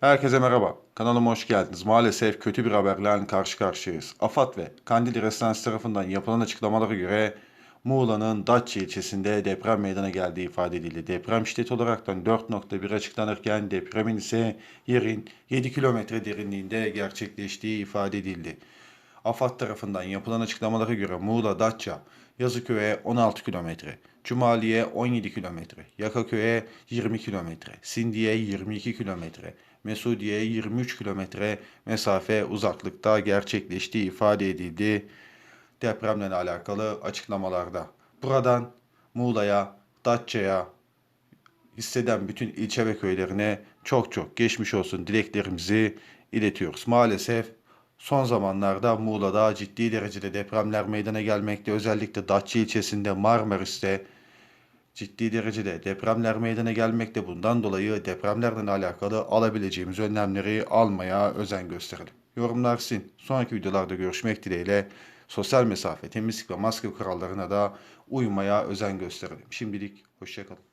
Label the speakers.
Speaker 1: Herkese merhaba. Kanalıma hoş geldiniz. Maalesef kötü bir haberle karşı karşıyayız. AFAD ve Kandil Residence tarafından yapılan açıklamalara göre Muğla'nın Datça ilçesinde deprem meydana geldiği ifade edildi. Deprem şiddeti olaraktan 4.1 açıklanırken depremin ise yerin 7 kilometre derinliğinde gerçekleştiği ifade edildi. AFAD tarafından yapılan açıklamalara göre Muğla, Datça, Yazıköy'e 16 kilometre, Cumali'ye 17 kilometre, Yakaköy'e 20 kilometre, Sindi'ye 22 kilometre, Mesudiye'ye 23 kilometre mesafe uzaklıkta gerçekleştiği ifade edildi depremle alakalı açıklamalarda. Buradan Muğla'ya, Datça'ya, hisseden bütün ilçe ve köylerine çok çok geçmiş olsun dileklerimizi iletiyoruz. Maalesef son zamanlarda Muğla'da ciddi derecede depremler meydana gelmekte. Özellikle Datça ilçesinde Marmaris'te ciddi derecede depremler meydana gelmekte. Bundan dolayı depremlerle alakalı alabileceğimiz önlemleri almaya özen gösterelim. Yorumlar sizin. Sonraki videolarda görüşmek dileğiyle sosyal mesafe, temizlik ve maske kurallarına da uymaya özen gösterelim. Şimdilik hoşçakalın.